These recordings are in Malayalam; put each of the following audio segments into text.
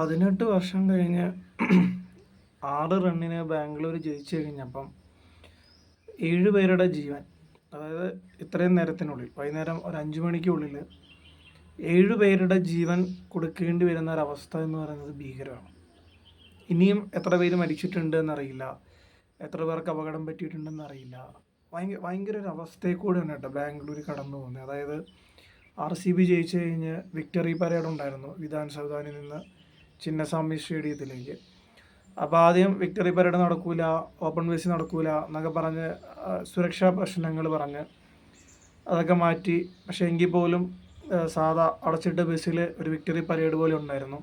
പതിനെട്ട് വർഷം കഴിഞ്ഞ് ആറ് റണ്ണിന് ബാംഗ്ലൂർ ജയിച്ചു കഴിഞ്ഞപ്പം ഏഴ് പേരുടെ ജീവൻ അതായത് ഇത്രയും നേരത്തിനുള്ളിൽ വൈകുന്നേരം ഒരു അഞ്ച് മണിക്കുള്ളിൽ ഏഴ് പേരുടെ ജീവൻ കൊടുക്കേണ്ടി വരുന്ന ഒരവസ്ഥ എന്ന് പറയുന്നത് ഭീകരമാണ്. ഇനിയും എത്ര പേര് മരിച്ചിട്ടുണ്ട് എന്നറിയില്ല എത്ര പേർക്ക് അപകടം പറ്റിയിട്ടുണ്ടെന്ന് അറിയില്ല ഭയങ്കര ഭയങ്കര ഒരു അവസ്ഥയെ കൂടെയാണ് കേട്ടോ ബാംഗ്ലൂർ കടന്നു പോകുന്നത്. അതായത് ആർ സി ബി ജയിച്ചു കഴിഞ്ഞ് വിക്ടറി പരേഡ് ഉണ്ടായിരുന്നു വിധാൻ സൗദാനിൽ നിന്ന് ചിന്നസ്വാമി സ്റ്റേഡിയത്തിലേക്ക്. അപ്പോൾ ആദ്യം വിക്ടറി പരേഡ് നടക്കൂല ഓപ്പൺ വേസി നടക്കൂല എന്നൊക്കെ പറഞ്ഞ് സുരക്ഷാ പ്രശ്നങ്ങൾ പറഞ്ഞ് അതൊക്കെ മാറ്റി. പക്ഷേ എങ്കിൽ പോലും സാധാ അടച്ചിട്ട ബസ്സിൽ ഒരു വിക്ടറി പരേഡ് പോലെ ഉണ്ടായിരുന്നു.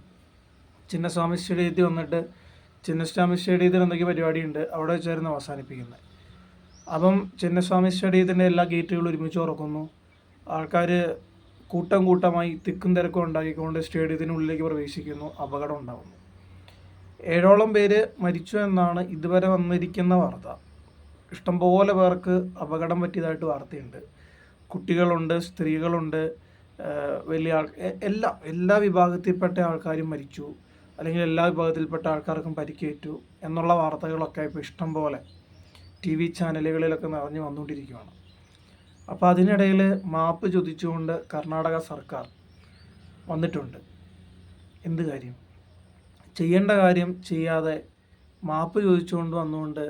ചിന്നസ്വാമി സ്റ്റേഡിയത്തിൽ വന്നിട്ട് ചിന്നസ്വാമി സ്റ്റേഡിയത്തിൽ എന്തൊക്കെ പരിപാടിയുണ്ട് അവിടെ വെച്ചായിരുന്നു അവസാനിപ്പിക്കുന്നത്. അപ്പം ചിന്നസ്വാമി സ്റ്റേഡിയത്തിന്റെ എല്ലാ ഗേറ്റുകളും ഒരുമിച്ച് തുറക്കുന്നു. ആൾക്കാർ കൂട്ടം കൂട്ടമായി തിക്കും തിരക്കും ഉണ്ടാക്കിക്കൊണ്ട് സ്റ്റേഡിയത്തിനുള്ളിലേക്ക് പ്രവേശിക്കുന്നു. അപകടം ഉണ്ടാകുന്നു ഏഴോളം പേര് മരിച്ചു എന്നാണ് ഇതുവരെ വന്നിരിക്കുന്ന വാർത്ത. ഇഷ്ടംപോലെ പേർക്ക് അപകടം പറ്റിയതായിട്ട് വാർത്തയുണ്ട്. കുട്ടികളുണ്ട് സ്ത്രീകളുണ്ട് വലിയ ആൾ എല്ലാ എല്ലാ വിഭാഗത്തിൽപ്പെട്ട ആൾക്കാരും മരിച്ചു. അല്ലെങ്കിൽ എല്ലാ വിഭാഗത്തിൽപ്പെട്ട ആൾക്കാർക്കും പരിക്കേറ്റു എന്നുള്ള വാർത്തകളൊക്കെ ഇപ്പോൾ ഇഷ്ടം പോലെ ടി വി ചാനലുകളിലൊക്കെ നിറഞ്ഞു വന്നുകൊണ്ടിരിക്കുകയാണ് അപ്പോൾ അതിനിടയിൽ മാപ്പ് ചോദിച്ചുകൊണ്ട് കർണാടക സർക്കാർ വന്നിട്ടുണ്ട്. എന്ത് കാര്യം? ചെയ്യേണ്ട കാര്യം ചെയ്യാതെ മാപ്പ് ചോദിച്ചുകൊണ്ട് വന്നുകൊണ്ട്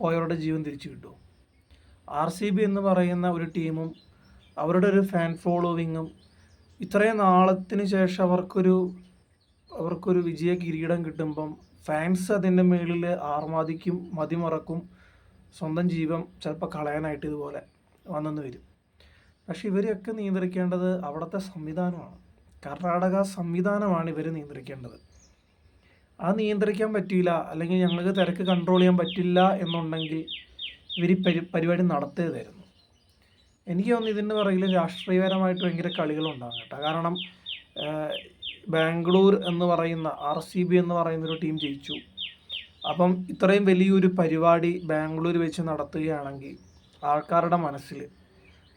പോയവരുടെ ജീവൻ തിരിച്ചു കിട്ടും ആർ സി ബി എന്ന് പറയുന്ന ഒരു ടീമും അവരുടെ ഒരു ഫാൻ ഫോളോവിങ്ങും ഇത്രയും നാളത്തിന് ശേഷം അവർക്കൊരു അവർക്കൊരു വിജയ കിരീടം കിട്ടുമ്പം ഫാൻസ് അതിന്റെ മേളിൽ ആർമാദിക്കും മതിമറക്കും സ്വന്തം ജീവൻ ചിലപ്പോൾ കളയാനായിട്ട് ഇതുപോലെ വന്നെന്ന് വരും. പക്ഷെ ഇവരെയൊക്കെ നിയന്ത്രിക്കേണ്ടത് അവിടുത്തെ സംവിധാനമാണ്. കർണാടക സംവിധാനമാണ് ഇവർ നിയന്ത്രിക്കേണ്ടത്. അത് നിയന്ത്രിക്കാൻ പറ്റില്ല അല്ലെങ്കിൽ ഞങ്ങൾക്ക് തിരക്ക് കൺട്രോൾ ചെയ്യാൻ പറ്റില്ല എന്നുണ്ടെങ്കിൽ ഇവർ പരി പരിപാടി നടത്തിയതായിരുന്നു എനിക്ക് തോന്നുന്നു ഇതിന്റെ പുറകിൽ രാഷ്ട്രീയപരമായിട്ട് ഭയങ്കര കളികളുണ്ടാകും കേട്ടോ. കാരണം ബാംഗ്ലൂർ എന്ന് പറയുന്ന ആർ സി ബി എന്ന് പറയുന്ന ഒരു ടീം ജയിച്ചു. അപ്പം ഇത്രയും വലിയൊരു പരിപാടി ബാംഗ്ലൂർ വെച്ച് നടത്തുകയാണെങ്കിൽ ആൾക്കാരുടെ മനസ്സിൽ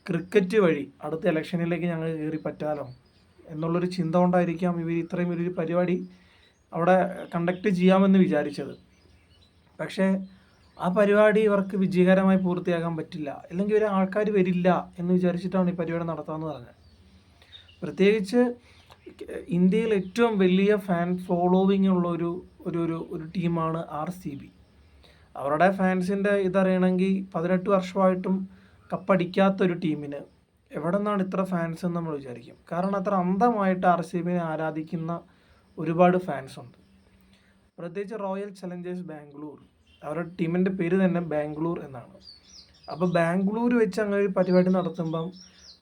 ക്രിക്കറ്റ് വഴി അടുത്ത ഇലക്ഷനിലേക്ക് ഞങ്ങൾ കയറി പറ്റാലോ? എന്നുള്ളൊരു ചിന്ത കൊണ്ടായിരിക്കാം ഇവർ ഇത്രയും വലിയൊരു പരിപാടി അവിടെ കണ്ടക്ട് ചെയ്യാമെന്ന് വിചാരിച്ചത്. പക്ഷേ ആ പരിപാടി ഇവർക്ക് വിജയകരമായി പൂർത്തിയാക്കാൻ പറ്റില്ല. അല്ലെങ്കിൽ ഒരു ആൾക്കാർ വരില്ല എന്ന് വിചാരിച്ചിട്ടാണ് ഈ പരിപാടി നടത്താമെന്ന് പറഞ്ഞത്. പ്രത്യേകിച്ച് ഇന്ത്യയിൽ ഏറ്റവും വലിയ ഫാൻ ഫോളോവിങ് ഉള്ള ഒരു ഒരു ഒരു ടീമാണ് ആർ സി ബി. അവരുടെ ഫാൻസിന്റെ ഇതറിയണമെങ്കിൽ പതിനെട്ട് വർഷമായിട്ടും കപ്പടിക്കാത്തൊരു ടീമിന് എവിടെ നിന്നാണ് ഇത്ര ഫാൻസ് എന്ന് നമ്മൾ വിചാരിക്കും. കാരണം അത്ര അന്ധമായിട്ട് ആർ സി ബിനെ ആരാധിക്കുന്ന ഒരുപാട് ഫാൻസ് ഉണ്ട്. പ്രത്യേകിച്ച് റോയൽ ചലഞ്ചേഴ്സ് ബാംഗ്ലൂർ. അവരുടെ ടീമിന്റെ പേര് തന്നെ ബാംഗ്ലൂർ എന്നാണ്. അപ്പോൾ ബാംഗ്ലൂർ വെച്ച് അങ്ങനെ ഒരു പരിപാടി നടത്തുമ്പം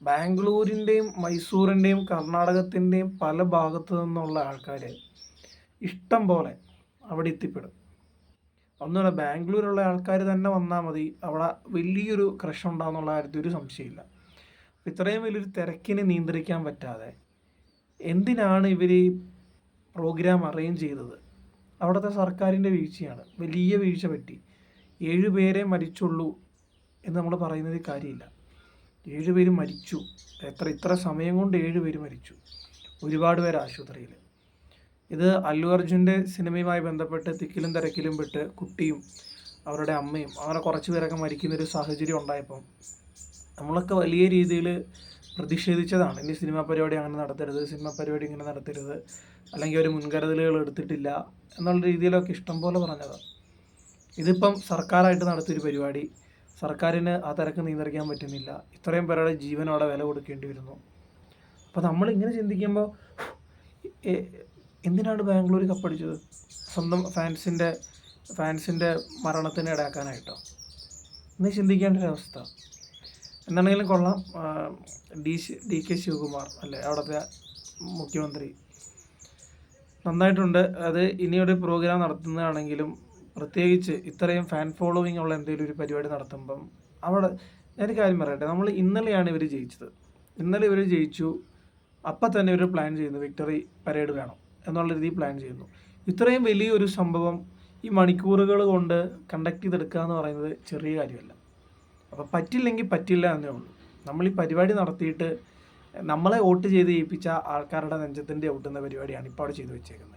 ബാംഗ്ലൂരിന്റെയും മൈസൂറിന്റെയും കർണാടകത്തിന്റെയും പല ഭാഗത്തു നിന്നുള്ള ആൾക്കാർ ഇഷ്ടം പോലെ അവിടെ എത്തിപ്പെടും. ഒന്നുമില്ല ബാംഗ്ലൂരുള്ള ആൾക്കാർ തന്നെ വന്നാൽ മതി. അവിടെ വലിയൊരു ക്രഷ് ഉണ്ടാകുന്നുള്ള കാര്യത്തിൽ ഒരു സംശയമില്ല. ഇത്രയും വലിയൊരു തിരക്കിനെ നിയന്ത്രിക്കാൻ പറ്റാതെ എന്തിനാണ് ഇവർ ഈ പ്രോഗ്രാം അറേഞ്ച് ചെയ്തത്? അവിടുത്തെ സർക്കാരിന്റെ വീഴ്ചയാണ്. വലിയ വീഴ്ച പറ്റി. ഏഴുപേരെ മരിച്ചുള്ളൂ എന്ന് നമ്മൾ പറയുന്നത് കാര്യമില്ല. ഏഴ് പേര് മരിച്ചു. എത്ര ഇത്ര സമയം കൊണ്ട് ഏഴ് പേര് മരിച്ചു. ഒരുപാട് പേര് ആശുപത്രിയിൽ. ഇത് അല്ലു അർജുന്റെ സിനിമയുമായി ബന്ധപ്പെട്ട് തിക്കിലും തിരക്കിലും പെട്ട് കുട്ടിയും അവരുടെ അമ്മയും അങ്ങനെ കുറച്ച് പേരൊക്കെ മരിക്കുന്ന ഒരു സാഹചര്യം ഉണ്ടായപ്പം നമ്മളൊക്കെ വലിയ രീതിയിൽ പ്രതിഷേധിച്ചതാണ്. ഇനി സിനിമാ പരിപാടി അങ്ങനെ നടത്തരുത് സിനിമാ പരിപാടി ഇങ്ങനെ നടത്തരുത് അല്ലെങ്കിൽ ഒരു മുൻകരുതലുകൾ എടുത്തിട്ടില്ല എന്നുള്ള രീതിയിലൊക്കെ ഇഷ്ടം പോലെ പറഞ്ഞതാണ് ഇതിപ്പം സർക്കാരായിട്ട് നടത്തിയൊരു പരിപാടി സർക്കാരിന് ആ തിരക്ക് നിയന്ത്രിക്കാൻ പറ്റുന്നില്ല. ഇത്രയും പേരുടെ ജീവനോടെ വില കൊടുക്കേണ്ടി വരുന്നു. അപ്പോൾ നമ്മൾ ഇങ്ങനെ ചിന്തിക്കുമ്പോൾ എന്തിനാണ് ബാംഗ്ലൂർ കപ്പടിച്ചത് സ്വന്തം ഫാൻസിന്റെ ഫാൻസിന്റെ മരണത്തിന് ഇടയാക്കാനായിട്ടോ? എന്ന് ചിന്തിക്കേണ്ട ഒരവസ്ഥ എന്താണെങ്കിലും കൊള്ളാം. ഡി ഡി കെ ശിവകുമാർ അല്ലേ? അവിടുത്തെ മുഖ്യമന്ത്രി. നന്നായിട്ടുണ്ട്. അത് ഇനിയൊരു പ്രോഗ്രാം നടത്തുന്നതാണെങ്കിലും പ്രത്യേകിച്ച് ഇത്രയും ഫാൻ ഫോളോവിങ് ഉള്ള എന്തെങ്കിലും ഒരു പരിപാടി നടത്തുമ്പം അവിടെ ഞാനൊരു കാര്യം പറയട്ടെ. നമ്മൾ ഇന്നലെയാണ് ഇവർ ജയിച്ചത്. ഇന്നലെ ഇവർ ജയിച്ചു. അപ്പം തന്നെ ഇവർ പ്ലാൻ ചെയ്യുന്നു. വിക്ടറി പരേഡ് വേണം. എന്നുള്ള രീതിയിൽ പ്ലാൻ ചെയ്യുന്നു. ഇത്രയും വലിയൊരു സംഭവം ഈ മണിക്കൂറുകൾ കൊണ്ട് കണ്ടക്ട് ചെയ്തെടുക്കുക എന്ന് പറയുന്നത് ചെറിയ കാര്യമല്ല. അപ്പോൾ പറ്റില്ലെങ്കിൽ പറ്റില്ല എന്നേ ഉള്ളൂ. നമ്മൾ ഈ പരിപാടി നടത്തിയിട്ട് നമ്മളെ വോട്ട് ചെയ്ത് ജയിപ്പിച്ച ആൾക്കാരുടെ നെഞ്ചത്തിന്റെ ഒട്ടുന്ന പരിപാടിയാണ് ഇപ്പോൾ അവിടെ ചെയ്തു വെച്ചേക്കുന്നത്.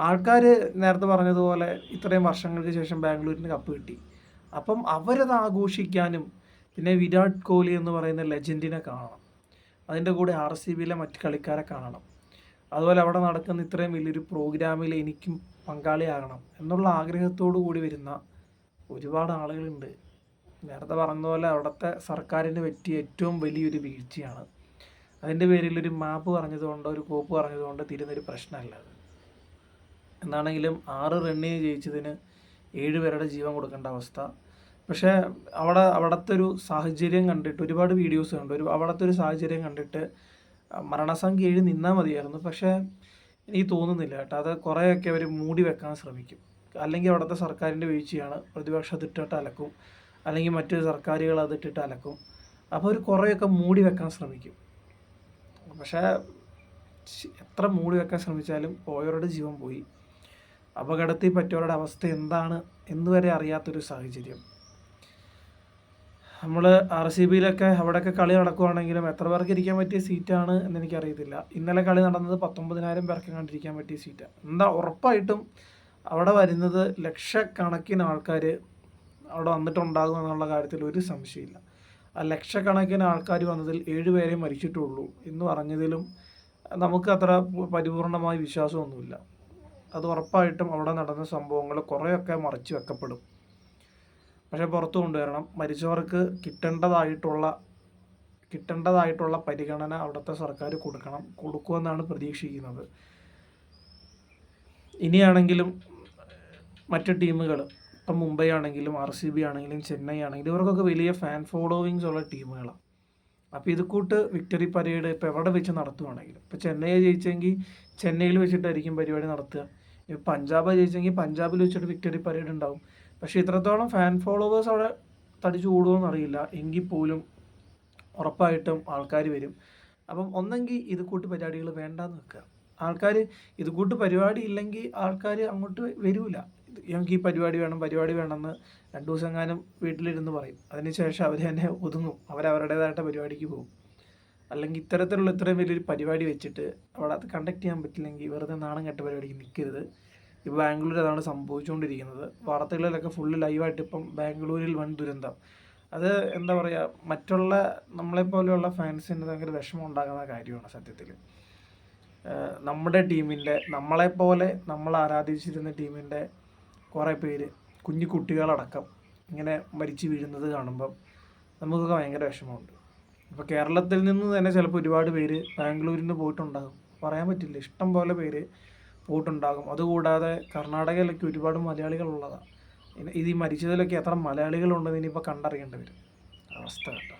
ആൾക്കാർ നേരത്തെ പറഞ്ഞതുപോലെ ഇത്രയും വർഷങ്ങൾക്ക് ശേഷം ബാംഗ്ലൂരിന് കപ്പ് കിട്ടി. അപ്പം അവരത് ആഘോഷിക്കാനും പിന്നെ വിരാട് കോഹ്ലി എന്ന് പറയുന്ന ലെജൻഡിനെ കാണണം. അതിന്റെ കൂടെ ആർ സി ബിയിലെ മറ്റ് കളിക്കാരെ കാണണം. അതുപോലെ അവിടെ നടക്കുന്ന ഇത്രയും വലിയൊരു പ്രോഗ്രാമിൽ എനിക്കും പങ്കാളിയാകണം എന്നുള്ള ആഗ്രഹത്തോടു കൂടി വരുന്ന ഒരുപാട് ആളുകളുണ്ട്. നേരത്തെ പറഞ്ഞതുപോലെ അവിടുത്തെ സർക്കാരിന് പറ്റിയ ഏറ്റവും വലിയൊരു വീഴ്ചയാണ്. അതിന്റെ പേരിൽ ഒരു മാപ്പ് പറഞ്ഞതുകൊണ്ടോ ഒരു കോപ്പ് പറഞ്ഞതുകൊണ്ടോ തീരുന്നൊരു പ്രശ്നമല്ല അത്. എന്നാണെങ്കിലും ആറ് റണ്ണിന് ജയിച്ചതിന് ഏഴ് പേരുടെ ജീവൻ കൊടുക്കേണ്ട അവസ്ഥ. പക്ഷേ അവിടെ അവിടുത്തെ ഒരു സാഹചര്യം കണ്ടിട്ട് ഒരുപാട് വീഡിയോസ് കണ്ടു. ഒരു അവിടുത്തെ ഒരു സാഹചര്യം കണ്ടിട്ട് മരണസംഖ്യ ഏഴ് നിന്നാൽ മതിയായിരുന്നു. പക്ഷേ എനിക്ക് തോന്നുന്നില്ല കേട്ടോ. അത് കുറേയൊക്കെ അവർ മൂടി വെക്കാൻ ശ്രമിക്കും. അല്ലെങ്കിൽ അവിടുത്തെ സർക്കാരിന്റെ വീഴ്ചയാണ്. പ്രതിപക്ഷം അതിട്ടിട്ട് അലക്കും. അല്ലെങ്കിൽ മറ്റു സർക്കാരുകൾ അതിട്ടിട്ട് അലക്കും. അപ്പോൾ അവർ കുറേയൊക്കെ മൂടി വെക്കാൻ ശ്രമിക്കും. പക്ഷേ എത്ര മൂടി വെക്കാൻ ശ്രമിച്ചാലും പോയവരുടെ ജീവൻ പോയി. അപകടത്തിൽ പറ്റിയവരുടെ അവസ്ഥ എന്താണ് എന്ന് വരെ അറിയാത്തൊരു സാഹചര്യം. നമ്മൾ ആർ സി ബിയിലൊക്കെ അവിടെയൊക്കെ കളി നടക്കുവാണെങ്കിലും എത്ര പേർക്ക് ഇരിക്കാൻ പറ്റിയ സീറ്റാണ് എന്ന് എനിക്കറിയത്തില്ല ഇന്നലെ കളി നടന്നത് പത്തൊമ്പതിനായിരം പേർക്ക് കണ്ടിരിക്കാൻ പറ്റിയ സീറ്റാണ് എന്താ ഉറപ്പായിട്ടും അവിടെ വരുന്നത് ലക്ഷക്കണക്കിന് ആൾക്കാർ അവിടെ വന്നിട്ടുണ്ടാകും എന്നുള്ള കാര്യത്തിൽ ഒരു സംശയമില്ല. ആ ലക്ഷക്കണക്കിന് ആൾക്കാർ വന്നതിൽ ഏഴ് പേരെ മരിച്ചിട്ടുള്ളൂ എന്ന് പറഞ്ഞതിലും നമുക്ക് അത്ര പരിപൂർണമായ വിശ്വാസമൊന്നുമില്ല. അത് ഉറപ്പായിട്ടും അവിടെ നടന്ന സംഭവങ്ങൾ കുറേയൊക്കെ മറച്ചു വെക്കപ്പെടും. പക്ഷേ പുറത്തു കൊണ്ടുവരണം. മരിച്ചവർക്ക് കിട്ടേണ്ടതായിട്ടുള്ള കിട്ടേണ്ടതായിട്ടുള്ള പരിഗണന അവിടുത്തെ സർക്കാർ കൊടുക്കണം. കൊടുക്കുമെന്നാണ് പ്രതീക്ഷിക്കുന്നത്. ഇനിയാണെങ്കിലും മറ്റ് ടീമുകൾ ഇപ്പം മുംബൈ ആണെങ്കിലും ആർ സി ബി ആണെങ്കിലും ചെന്നൈ ആണെങ്കിലും ഇവർക്കൊക്കെ വലിയ ഫാൻ ഫോളോവിങ്സ് ഉള്ള ടീമുകളാണ്. അപ്പോൾ ഇത് കൂട്ട് വിക്ടറി പരേഡ് ഇപ്പോൾ എവിടെ വെച്ച് നടത്തുവാണെങ്കിലും ഇപ്പോൾ ചെന്നൈ ജയിച്ചെങ്കിൽ ചെന്നൈയിൽ വെച്ചിട്ടായിരിക്കും പരിപാടി നടത്തുക. പഞ്ചാബ് ജയിച്ചെങ്കിൽ പഞ്ചാബിൽ വെച്ചിട്ട് വിക്ടറി പരേഡ് ഉണ്ടാവും. പക്ഷേ ഇത്രത്തോളം ഫാൻ ഫോളോവേഴ്സ് അവിടെ തടിച്ചു കൂടുമെന്ന് അറിയില്ല. എങ്കിൽ പോലും ഉറപ്പായിട്ടും ആൾക്കാർ വരും. അപ്പം ഒന്നെങ്കിൽ ഇത് കൂട്ട് പരിപാടികൾ വേണ്ടാന്ന് വെക്കുക. ആൾക്കാർ ഇത് കൂട്ട് പരിപാടി ഇല്ലെങ്കിൽ ആൾക്കാർ അങ്ങോട്ട് വരില്ല ഞങ്ങൾക്ക് ഈ പരിപാടി വേണം പരിപാടി വേണമെന്ന് രണ്ടു ദിവസം എങ്ങാനും വീട്ടിലിരുന്ന് പറയും. അതിനുശേഷം അവർ തന്നെ ഒതുങ്ങും. അവരവരുടേതായിട്ട് പരിപാടിക്ക് പോകും. അല്ലെങ്കിൽ ഇത്തരത്തിലുള്ള ഇത്രയും വലിയൊരു പരിപാടി വെച്ചിട്ട് അവിടെ അത് കണ്ടക്ട് ചെയ്യാൻ പറ്റില്ലെങ്കിൽ വെറുതെ നാണം കെട്ട പരിപാടിക്ക് നിൽക്കരുത്. ഇപ്പോൾ ബാംഗ്ലൂർ അതാണ് സംഭവിച്ചുകൊണ്ടിരിക്കുന്നത്. വാർത്തകളിലൊക്കെ ഫുള്ള് ലൈവായിട്ട് ഇപ്പം ബാംഗ്ലൂരിൽ വൻ ദുരന്തം. അത് എന്താ പറയുക മറ്റുള്ള നമ്മളെപ്പോലെയുള്ള ഫാൻസിന് ഭയങ്കര വിഷമം ഉണ്ടാകുന്ന കാര്യമാണ് സത്യത്തിൽ നമ്മുടെ ടീമിന്റെ നമ്മളെപ്പോലെ നമ്മൾ ആരാധിച്ചിരുന്ന ടീമിന്റെ കുറേ പേര് കുഞ്ഞു കുട്ടികളടക്കം ഇങ്ങനെ മരിച്ചു വീഴുന്നത് കാണുമ്പം നമുക്കൊക്കെ ഭയങ്കര വിഷമമുണ്ട്. ഇപ്പോൾ കേരളത്തിൽ നിന്ന് തന്നെ ചിലപ്പോൾ ഒരുപാട് പേര് ബാംഗ്ലൂരിൽ നിന്ന് പോയിട്ടുണ്ടാകും. പറയാൻ പറ്റില്ല ഇഷ്ടം പോലെ പേര് പോയിട്ടുണ്ടാകും അതുകൂടാതെ കർണാടകയിലൊക്കെ ഒരുപാട് മലയാളികൾ മലയാളികളുള്ളതാണ്. ഇത് ഈ മരിച്ചതിലൊക്കെ എത്ര മലയാളികളുണ്ടെന്ന് ഇനിയിപ്പോൾ കണ്ടറിയേണ്ടി വരും. അവസ്ഥ കേട്ടോ